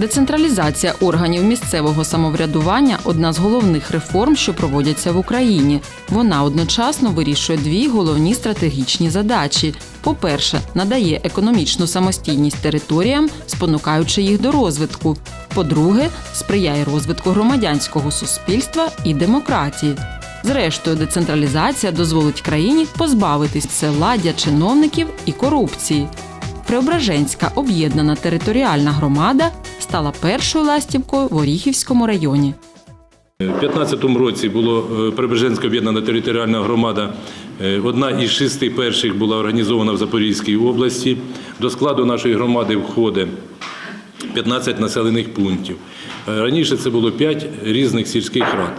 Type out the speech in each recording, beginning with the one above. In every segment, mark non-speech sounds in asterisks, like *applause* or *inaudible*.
Децентралізація органів місцевого самоврядування одна з головних реформ, що проводяться в Україні. Вона одночасно вирішує дві головні стратегічні задачі: по-перше, надає економічну самостійність територіям, спонукаючи їх до розвитку. По-друге, сприяє розвитку громадянського суспільства і демократії. Зрештою, децентралізація дозволить країні позбавитись всевладдя чиновників і корупції. Преображенська об'єднана територіальна громада стала першою ластівкою в Оріхівському районі. У 2015 році було Преображенська Прибереженська об'єднана територіальна громада. Е, Одна із шести перших була організована в Запорізькій області. До складу нашої громади входить 15 населених пунктів. Е, Раніше це було 5 різних сільських рад.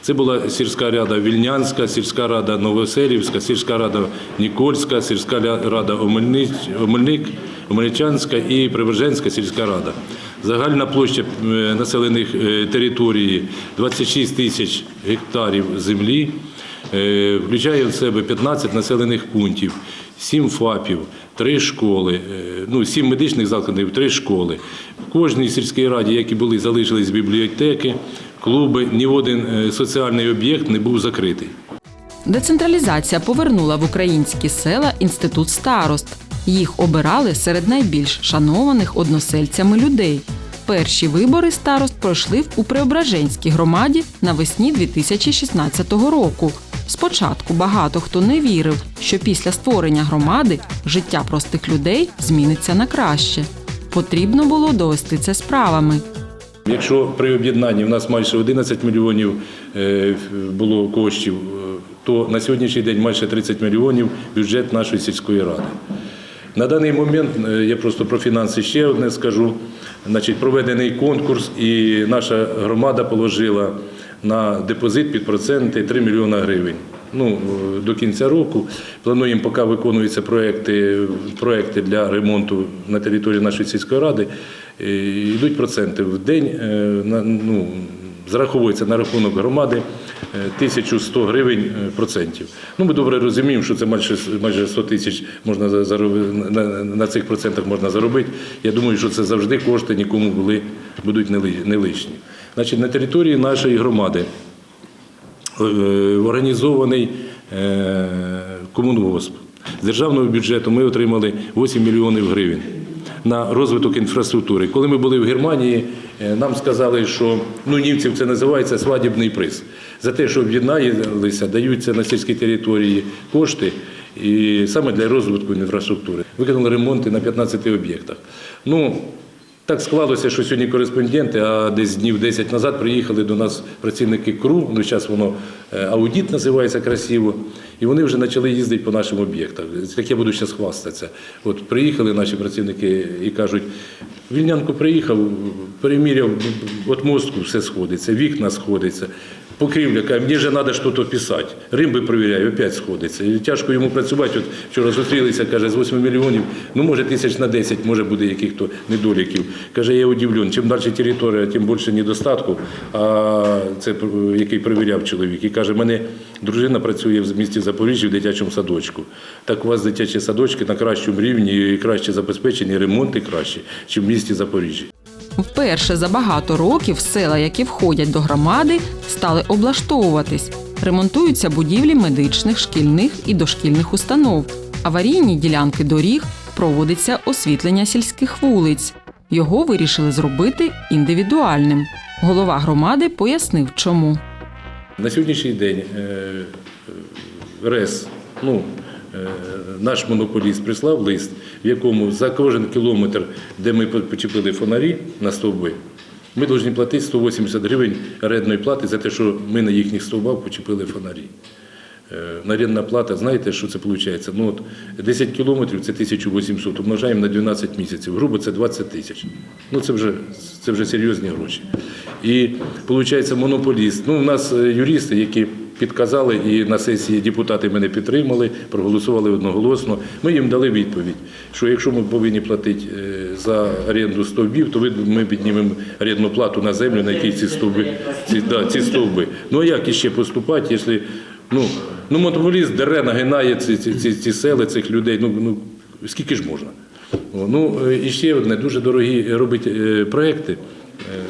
Це була сільська рада Вільнянська, сільська рада Новоселівська, сільська рада Нікольська, сільська рада Омельник, Омельничанська і Прибереженська сільська рада. Загальна площа е, населених е, території 26 тисяч гектарів землі, включає в себе 15 населених пунктів, 7 ФАПів, 3 школи, ну, 7 медичних закладів, 3 школи. Кожній сільській раді, які були, залишились бібліотеки, клуби, ні один е, соціальний об'єкт не був закритий. Децентралізація повернула в українські села інститут старост. Їх обирали серед найбільш шанованих односельцями людей. Перші вибори старост пройшли у Преображенській громаді навесні 2016 року. Спочатку багато хто не вірив, що після створення громади життя простих людей зміниться на краще. Потрібно було довести це справами. Якщо при об'єднанні в нас майже 11 мільйонів е, було коштів, е, то на сьогоднішній день майже 30 мільйонів бюджет нашої сільської ради. На даний момент е, я просто про фінанси ще одне скажу. Значить, проведений конкурс, і наша громада положила на депозит під проценти 3 мільйона гривень. Ну, до кінця року плануємо, поки виконуються проекти, проекти для ремонту на території нашої сільської ради. е, Йдуть проценти в день. е, Ну, зараховується на рахунок громади е, 1100 гривень е, процентів. Ну, ми добре розуміємо, що це майже, майже 100 тисяч можна на, цих процентах можна заробити. Я думаю, що це завжди кошти нікому були, будуть не не лишні. Значить, на території нашої громади організований е, комунгосп. З державного бюджету ми отримали 8 мільйонів гривень на розвиток інфраструктури. Коли ми були в Германії, е, нам сказали, що ну, німців це називається свадібний приз. За те, що об'єдналися, даються на сільській території кошти і саме для розвитку інфраструктури. Виконали ремонти на 15 об'єктах. Ну, так склалося, що сьогодні кореспонденти, а десь днів 10 назад приїхали до нас працівники КРУ, ну зараз воно аудіт називається красиво, і вони вже почали їздити по нашим об'єктам. Так я буду зараз хвастатися. От приїхали наші працівники і кажуть, Вільнянко приїхав, переміряв, от мостку все сходиться, вікна сходиться. Покрівля, каже, мені вже треба щось писати. Римби перевіряю, опять сходиться. І тяжко йому працювати. От вчора зустрілися, каже, з 8 мільйонів, ну може тисяч на 10, може буде яких-то недоліків. Каже, я удивлен, чим далі територія, тим більше недостатку. А це е, який перевіряв чоловік. І каже, мене дружина працює в місті Запоріжжя в дитячому садочку. Так у вас дитячі садочки на кращому рівні і краще забезпечені, ремонти краще, ніж в місті Запоріжжя. Вперше за багато років села, які входять до громади, стали облаштовуватись. Ремонтуються будівлі медичних, шкільних і дошкільних установ. Аварійні ділянки доріг проводиться освітлення сільських вулиць. Його вирішили зробити індивідуальним. Голова громади пояснив, чому. На сьогоднішній день е, е, РЕС, ну, наш монополіст прислав лист, в якому за кожен кілометр, де ми почепили фонарі на стовби, ми повинні платити 180 гривень орендної плати за те, що ми на їхніх стовбах почепили фонарі. Е, Орендна плата, знаєте, що це виходить? Ну, от 10 кілометрів це 1800, умножаємо на 12 місяців. Грубо це 20 тисяч. Ну це вже, це вже серйозні гроші. І виходить, монополіст. Ну, у нас е, юристи, які підказали, і на сесії депутати мене підтримали, проголосували одноголосно. Ми їм дали відповідь, що якщо ми повинні платити е, за оренду стовбів, то ми піднімемо орендну плату на землю, на якій ці стовби, ці, да, ці стовби. Ну а як іще поступати, якщо Ну, ну монополіст дере, нагинає ці, ці, ці, ці сели, цих людей. Ну, ну скільки ж можна? Ну, е, і ще одне, дуже дорогі робить е, проекти,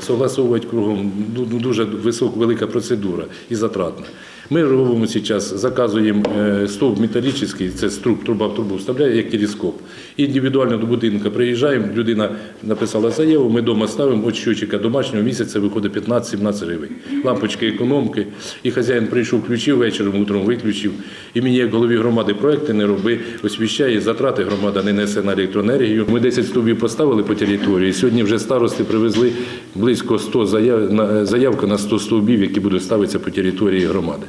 согласовувати кругом, ну, ну, дуже висока, велика процедура і затратна. Ми робимо зараз, заказуємо е, стовп металічний, це струб, труба в трубу вставляє, як телескоп. Індивідуально до будинку приїжджаємо, людина написала заяву, ми вдома ставимо от щочика домашнього місяця виходить 15-17 гривень. Лампочки, економки. І хазяїн прийшов, включив вечором, утром виключив. І мені, як голові громади, проекти не роби, освіщає, затрати громада не несе на електроенергію. Ми 10 стовбів поставили по території. Сьогодні вже старости привезли близько 100 заяв, заявка на 100 стовбів, які будуть ставитися по території громади.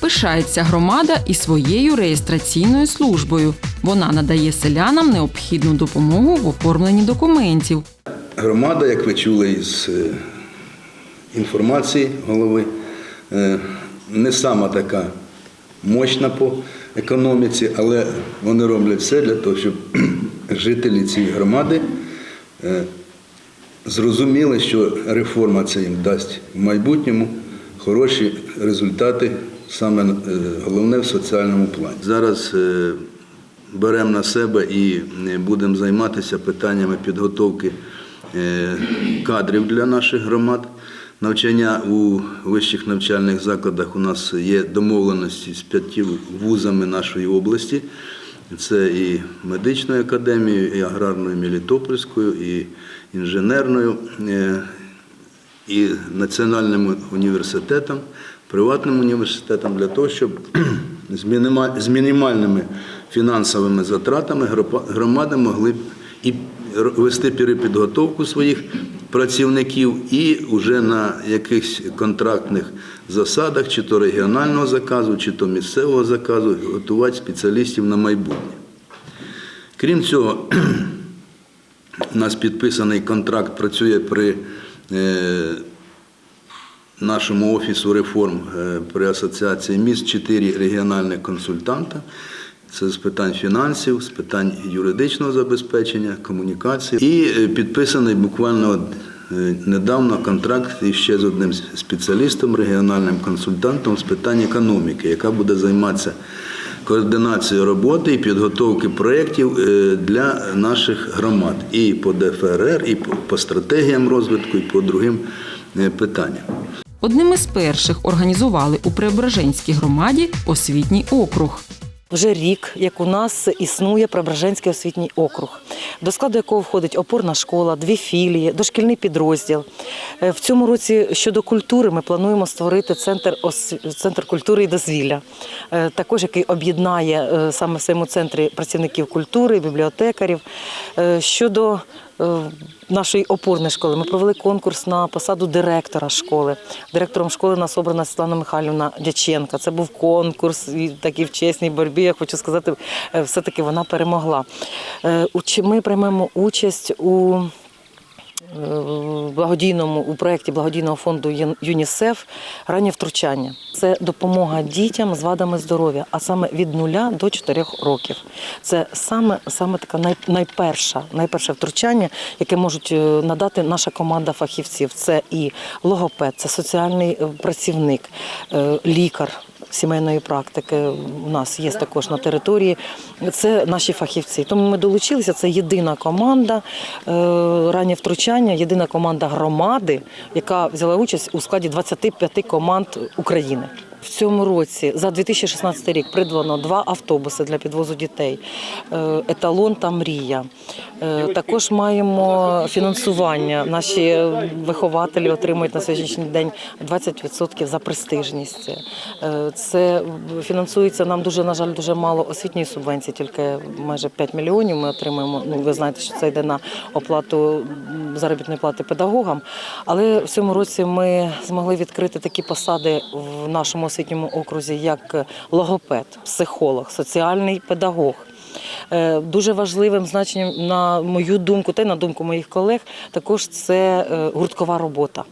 Пишається громада і своєю реєстраційною службою. Вона надає селянам необхідну допомогу в оформленні документів. Громада, як ви чули із е, інформації голови, е, не сама така мощна по економіці, але вони роблять все для того, щоб *clears throat* жителі цієї громади е, зрозуміли, що реформа це їм дасть в майбутньому хороші результати, саме е, головне в соціальному плані. Зараз е, беремо на себе і е, будемо займатися питаннями підготовки кадрів для наших громад. Навчання у вищих навчальних закладах у нас є домовленості з п'ятью вузами нашої області. Це і медичною академією, і аграрною Мелітопольською, і інженерною, і національним університетом, приватним університетом для того, щоб з мінімальними фінансовими затратами громади могли і вести перепідготовку своїх працівників і вже на якихось контрактних засадах, чи то регіонального заказу, чи то місцевого заказу, готувати спеціалістів на майбутнє. Крім цього, *clears throat* у нас підписаний контракт працює при е, нашому офісу реформ е, при асоціації міст чотири регіональних консультанта. Це з питань фінансів, з питань юридичного забезпечення, комунікації. І е, підписаний буквально е, недавно контракт іще з одним спеціалістом, регіональним консультантом з питань економіки, яка буде займатися координацією роботи і підготовки проєктів для наших громад і по ДФРР, і по- стратегіям розвитку, і по другим питанням. Одним із перших організували у Преображенській громаді освітній округ. Вже рік, як у нас існує Преображенський освітній округ, до складу якого входить опорна школа, дві філії, дошкільний підрозділ. Е, В цьому році щодо культури ми плануємо створити центр, центр культури і дозвілля, е, також який об'єднає е, саме в своєму центрі працівників культури, бібліотекарів. Щодо нашої опорної школи ми провели конкурс на посаду директора школи. Директором школи нас обрана Світлана Михайлівна Дяченка. Це був конкурс і такий в чесній боротьбі. Я хочу сказати, е, все-таки вона перемогла. Е, Ми приймемо участь у благодійному у проєкті благодійного фонду ЮНІСЕФ раннє втручання. Це допомога дітям з вадами здоров'я, а саме від нуля до 4 років. Це саме, саме така най, найперша, найперше втручання, яке можуть е, надати наша команда фахівців. Це і логопед, це соціальний е, працівник, е, лікар. Сімейної практики у нас є також на території. Це наші фахівці. Тому ми долучилися. Це єдина команда е, раннє втручання, єдина команда громади, яка взяла участь у складі 25 команд України. В цьому році за 2016 рік придбано два автобуси для підвозу дітей, е, еталон та мрія. Е, Також маємо фінансування. Наші вихователі отримують на сьогоднішній день 20% за престижність. Це фінансується нам дуже, на жаль, дуже мало освітньої субвенції, тільки майже 5 мільйонів ми отримуємо. Ну, ви знаєте, що це йде на оплату заробітної плати педагогам. Але в цьому році ми змогли відкрити такі посади в нашому освітньому окрузі, як логопед, психолог, соціальний педагог. Е, Дуже важливим значенням, на мою думку, та й на думку моїх колег, також це е, гурткова робота.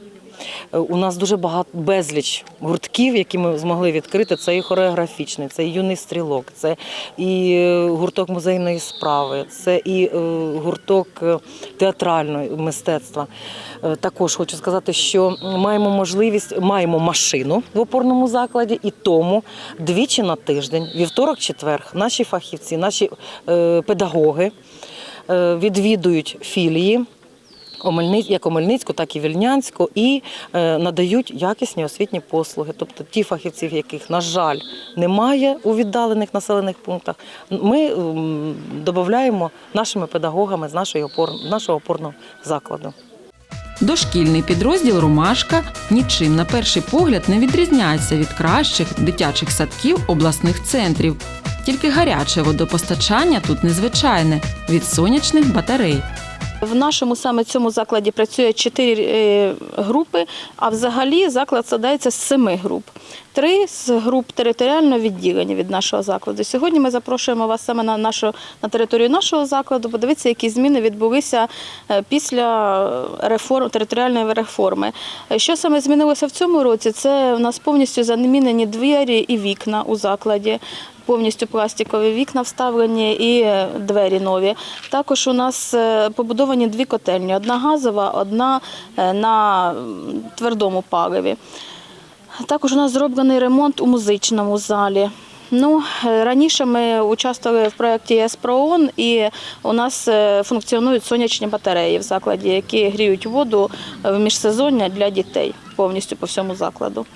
Е, У нас дуже багато безліч гуртків, які ми змогли відкрити. Це і хореографічний, це і юний стрілок, це і е, гурток музейної справи, це і е, гурток театрального мистецтва. Також хочу сказати, що маємо можливість, маємо машину в опорному закладі, і тому двічі на тиждень, вівторок, четверг, наші фахівці, наші педагоги відвідують філії. Як Омельницьку, так і Вільнянську, і е, надають якісні освітні послуги. Тобто ті фахівців, яких, на жаль, немає у віддалених населених пунктах, ми додаємо нашими педагогами з нашого опорного закладу. Дошкільний підрозділ Ромашка нічим на перший погляд не відрізняється від кращих дитячих садків обласних центрів. Тільки гаряче водопостачання тут незвичайне від сонячних батарей. В нашому саме цьому закладі працює чотири е, групи, а взагалі заклад складається з семи груп. Три з груп територіального відділення від нашого закладу. Сьогодні ми запрошуємо вас саме на нашу на територію нашого закладу. Подивитися, які зміни відбулися е, після реформ територіальної реформи. Е, Що саме змінилося в цьому році? Це у нас повністю замінені двері і вікна у закладі. Повністю пластикові вікна вставлені і е, двері нові. Також у нас е, побудовані дві котельні: одна газова, одна е, на твердому паливі. Також у нас зроблений ремонт у музичному залі. Ну, раніше ми участвували в проєкті ЄС ПРООН і у нас функціонують сонячні батареї в закладі, які гріють воду в міжсезоння для дітей повністю по всьому закладу.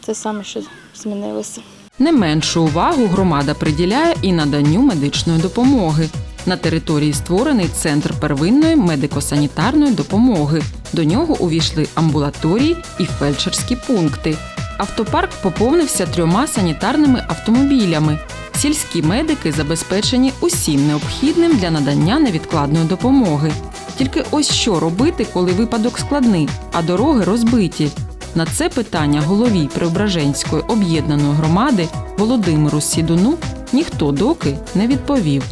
Це саме, що змінилося. Не меншу увагу громада приділяє і наданню медичної допомоги. На території створений центр первинної медико-санітарної допомоги. До нього увійшли амбулаторії і фельдшерські пункти. Автопарк поповнився трьома санітарними автомобілями. Сільські медики забезпечені усім необхідним для надання невідкладної допомоги. Тільки ось що робити, коли випадок складний, а дороги розбиті. На це питання голові Преображенської об'єднаної громади Володимиру Сідуну ніхто доки не відповів.